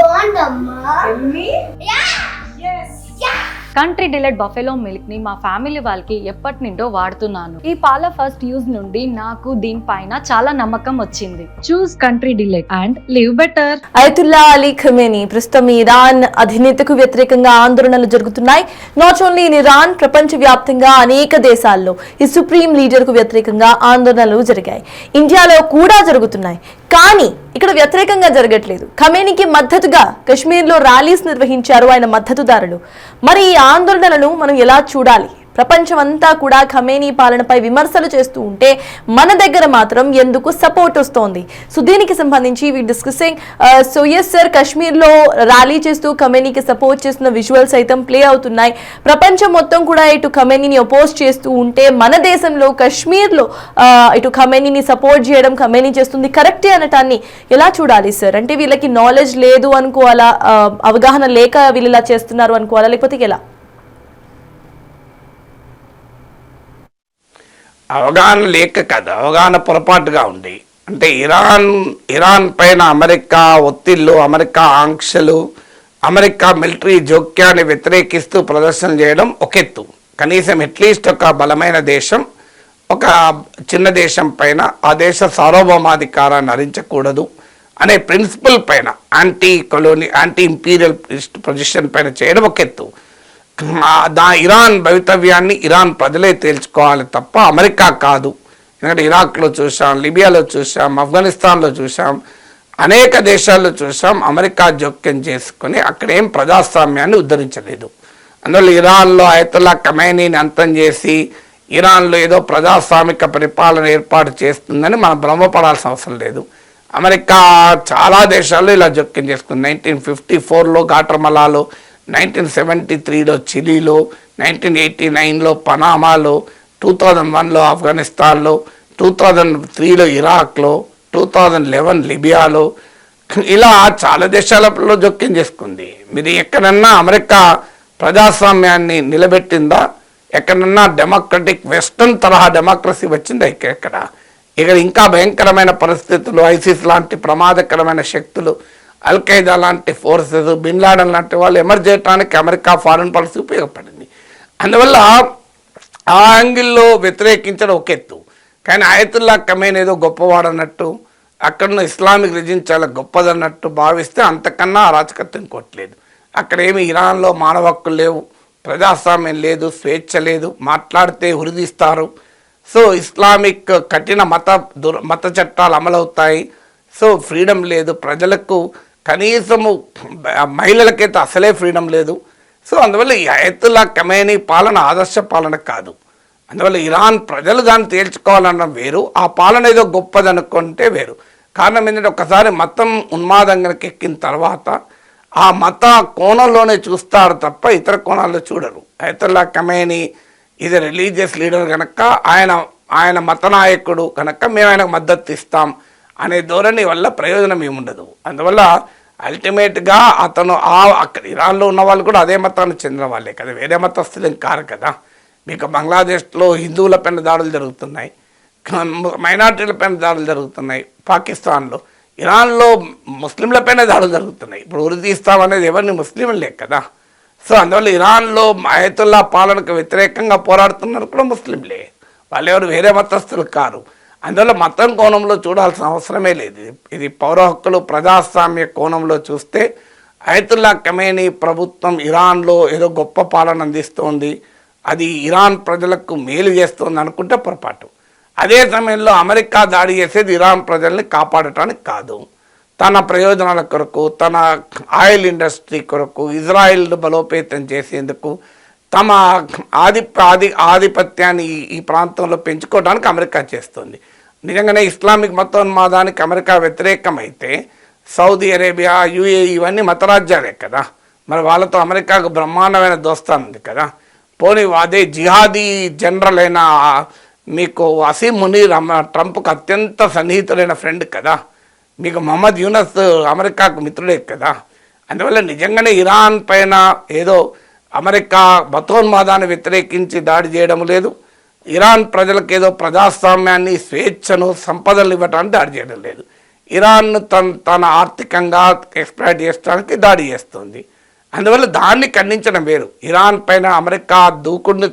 బాగుందమ్మా country delight buffalo మిల్క్ని మా family వాళ్ళకి ఎప్పటి నుండో వాడుతున్నాను. ఈ పాల ఫస్ట్ యూజ్ నుండి నాకు దీనిపైన చాలా నమ్మకం వచ్చింది. Choose country delight and live better Ayatollah Ali Khamenei ప్రస్తుతం ఇరాన్ అధినేతకు వ్యతిరేకంగా ఆందోళనలు జరుగుతున్నాయి. నాట్ ఓన్లీ ఇన్ ఇరాన్ ప్రపంచవ్యాప్తంగా అనేక దేశాల్లో ఈ సుప్రీం లీడర్కు వ్యతిరేకంగా ఆందోళనలు జరిగాయి. ఇండియాలో కూడా జరుగుతున్నాయి. కానీ ఇక్కడ వ్యతిరేకంగా జరగట్లేదు. ఖమేనికి మద్దతుగా కశ్మీర్లో ర్యాలీస్ నిర్వహించారు ఆయన మద్దతుదారులు. మరి ఈ ఆందోళనలను మనం ఎలా చూడాలి? ప్రపంచం అంతా కూడా ఖమేనీ పాలనపై విమర్శలు చేస్తూ ఉంటే మన దగ్గర మాత్రం ఎందుకు సపోర్ట్ వస్తోంది? సో దీనికి సంబంధించి we discussing so yes sir కాశ్మీర్లో ర్యాలీ చేస్తూ ఖమేనీకి సపోర్ట్ చేస్తున్న విజువల్స్ అయితే ప్లే అవుతున్నాయి. ప్రపంచం మొత్తం కూడా ఇటు ఖమేనీని అపోజ్ చేస్తూ ఉంటే మన దేశంలో కాశ్మీర్లో ఇటు ఖమేనీని సపోర్ట్ చేయడం ఖమేనీ చేస్తుంది. కరెక్టే అనటాన్ని ఎలా చూడాలి సార్ అంటే వీళ్ళకి నాలెడ్జ్ లేదు అనుకోవాలా? అవగాహన లేక వీళ్ళు ఇలా చేస్తున్నారు అనుకోవాలా? లేకపోతే ఎలా? అవగాహన లేక కాదు అవగాహన పొరపాటుగా ఉంది. అంటే ఇరాన్ ఇరాన్ పైన అమెరికా ఒత్తిళ్ళు అమెరికా ఆంక్షలు అమెరికా మిలిటరీ జోక్యాన్ని వ్యతిరేకిస్తూ ప్రదర్శన చేయడం ఒక ఎత్తు. కనీసం అట్లీస్ట్ ఒక బలమైన దేశం ఒక చిన్న దేశం పైన ఆ దేశ సార్వభౌమాధికారాన్ని హరించకూడదు అనే ప్రిన్సిపల్ పైన anti colony anti imperial position పైన చేయడం ఒక ఎత్తు. దా ఇరాన్ భవితవ్యాన్ని ఇరాన్ ప్రజలే తేల్చుకోవాలి తప్ప అమెరికా కాదు. ఎందుకంటే ఇరాక్లో చూసాం లిబియాలో చూసాం ఆఫ్ఘనిస్తాన్లో చూసాం అనేక దేశాల్లో చూసాం అమెరికా జోక్యం చేసుకొని అక్కడ ఏం ప్రజాస్వామ్యాన్ని ఉద్ధరించలేదు. అందువల్ల ఇరాన్లో ఆయతుల్లా కమేనీని అంతం చేసి ఇరాన్లో ఏదో ప్రజాస్వామిక పరిపాలన ఏర్పాటు చేస్తుందని మనం భ్రమపడాల్సిన అవసరం లేదు. అమెరికా చాలా దేశాల్లో ఇలా జోక్యం చేసుకుంది. నైన్టీన్ ఫిఫ్టీ ఫోర్లో ఘాటర్మలాలో నైన్టీన్ సెవెంటీ త్రీలో చిలీలో నైన్టీన్ ఎయిటీ నైన్లో పనామాలో టూ థౌజండ్ వన్లో ఆఫ్ఘనిస్తాన్లో టూ థౌజండ్ త్రీలో ఇరాక్లో టూ థౌజండ్ లెవెన్ లిబియాలో. ఇలా చాలా దేశాలలో జోక్యం చేసుకుంది. మీరు ఎక్కడన్నా అమెరికా ప్రజాస్వామ్యాన్ని నిలబెట్టిందా? ఎక్కడన్నా డెమోక్రటిక్ వెస్టర్న్ తరహా డెమోక్రసీ వచ్చిందా ఇక్కడ ఇక్కడ ఇంకా భయంకరమైన పరిస్థితులు ఐసిస్ లాంటి ప్రమాదకరమైన శక్తులు అల్ఖైదా లాంటి ఫోర్సెస్ బిన్ లాడన్ లాంటి వాళ్ళు ఎమర్జ్ చేయడానికి అమెరికా ఫారెన్ పాలసీ ఉపయోగపడింది. అందువల్ల ఆ యాంగిల్లో వ్యతిరేకించడం ఒక ఎత్తు. కానీ ఆయతుల్లా కమేన్ ఏదో గొప్పవాడు అన్నట్టు అక్కడున్న ఇస్లామిక్ రిజిన్ చాలా గొప్పదన్నట్టు భావిస్తే అంతకన్నా అరాచకత్వం కొట్టలేదు అక్కడ ఏమి ఇరాన్లో మానవ హక్కులు లేవు ప్రజాస్వామ్యం లేదు స్వేచ్ఛ లేదు మాట్లాడితే హురిదిస్తారు. సో ఇస్లామిక్ కఠిన మత దుర్ మత చట్టాలు అమలవుతాయి. సో ఫ్రీడమ్ లేదు ప్రజలకు కనీసము మహిళలకైతే అసలే ఫ్రీడమ్ లేదు. సో అందువల్ల ఈ అయతుల్లా కమేనీ పాలన ఆదర్శ పాలన కాదు. అందువల్ల ఇరాన్ ప్రజలు దాన్ని తేల్చుకోవాలన్న వేరు ఆ పాలన ఏదో గొప్పదనుకుంటే వేరు. కారణం ఏంటంటే ఒకసారి మతం ఉన్మాదంగానికి ఎక్కిన తర్వాత ఆ మత కోణంలోనే చూస్తారు తప్ప ఇతర కోణాల్లో చూడరు. అయతుల్లా కమేని ఇది రిలీజియస్ లీడర్ కనుక ఆయన ఆయన మత నాయకుడు కనుక మేము ఆయనకు మద్దతు ఇస్తాం. అనే ధోరణి వల్ల ప్రయోజనం ఏముండదు. అందువల్ల అల్టిమేట్గా అతను ఆ అక్కడ ఇరాన్లో ఉన్న వాళ్ళు కూడా అదే మతానికి చెందిన వాళ్ళే కదా. వేరే మతస్థులు కారు కదా. మీకు బంగ్లాదేశ్లో హిందువుల పైన దాడులు జరుగుతున్నాయి. మైనార్టీల పైన దాడులు జరుగుతున్నాయి. పాకిస్తాన్లో. ఇరాన్లో ముస్లింల పైన దాడులు జరుగుతున్నాయి. ఇప్పుడు ఉరి తీస్తామనేది ఎవరిని ముస్లింలే కదా. సో అందువల్ల ఇరాన్లో అయతుల్లా పాలనకు వ్యతిరేకంగా పోరాడుతున్నారు కూడా ముస్లింలే. వాళ్ళు ఎవరు వేరే మతస్థులు కారు. అందువల్ల మతం కోణంలో చూడాల్సిన అవసరమే లేదు. ఇది- పౌర హక్కులు ప్రజాస్వామ్య కోణంలో చూస్తే అయతుల్లా కమేనీ ప్రభుత్వం ఇరాన్లో ఏదో గొప్ప పాలన అందిస్తోంది. అది ఇరాన్ ప్రజలకు మేలు చేస్తోంది అనుకుంటే పొరపాటు. అదే సమయంలో అమెరికా దాడి చేసేది ఇరాన్ ప్రజల్ని కాపాడటానికి కాదు. తన ప్రయోజనాల కొరకు తన ఆయిల్ ఇండస్ట్రీ కొరకు ఇజ్రాయిల్ బలోపేతం చేసేందుకు తమ ఆధి ఆధి ఆధిపత్యాన్ని ఈ- ప్రాంతంలో పెంచుకోవడానికి అమెరికా చేస్తుంది. నిజంగానే ఇస్లామిక్ మతోన్మాదానికి అమెరికా వ్యతిరేకమైతే సౌదీ అరేబియా యుఏఈ ఇవన్నీ మతరాజ్యాలే కదా. మరి వాళ్ళతో అమెరికాకు బ్రహ్మాండమైన దోస్తాను ఉంది కదా. పోనీ అదే జిహాదీ జనరల్ అయిన మీకు అసీం మునీర్ అమ- ట్రంప్కు అత్యంత సన్నిహితులైన ఫ్రెండ్ కదా. మీకు మహమ్మద్ యూనస్ అమెరికాకు మిత్రుడే కదా. అందువల్ల నిజంగానే ఇరాన్ పైన ఏదో అమెరికా మతోన్మాదాన్ని వ్యతిరేకించి దాడి చేయడం లేదు. ఇరాన్ ప్రజలకు ఏదో ప్రజాస్వామ్యాన్ని స్వేచ్ఛను సంపదలు ఇవ్వటానికి దాడి చేయడం లేదు. ఇరాన్ తన తన ఆర్థికంగా ఎక్స్ప్లాయిట్ చేయడానికి దాడి చేస్తుంది. అందువల్ల దాన్ని ఖండించడం వేరు. ఇరాన్ పైన అమెరికా దూకుడిని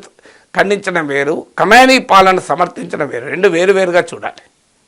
ఖండించడం వేరు. కమేనీ పాలన సమర్థించడం వేరు. రెండు వేరు వేరుగా చూడాలి.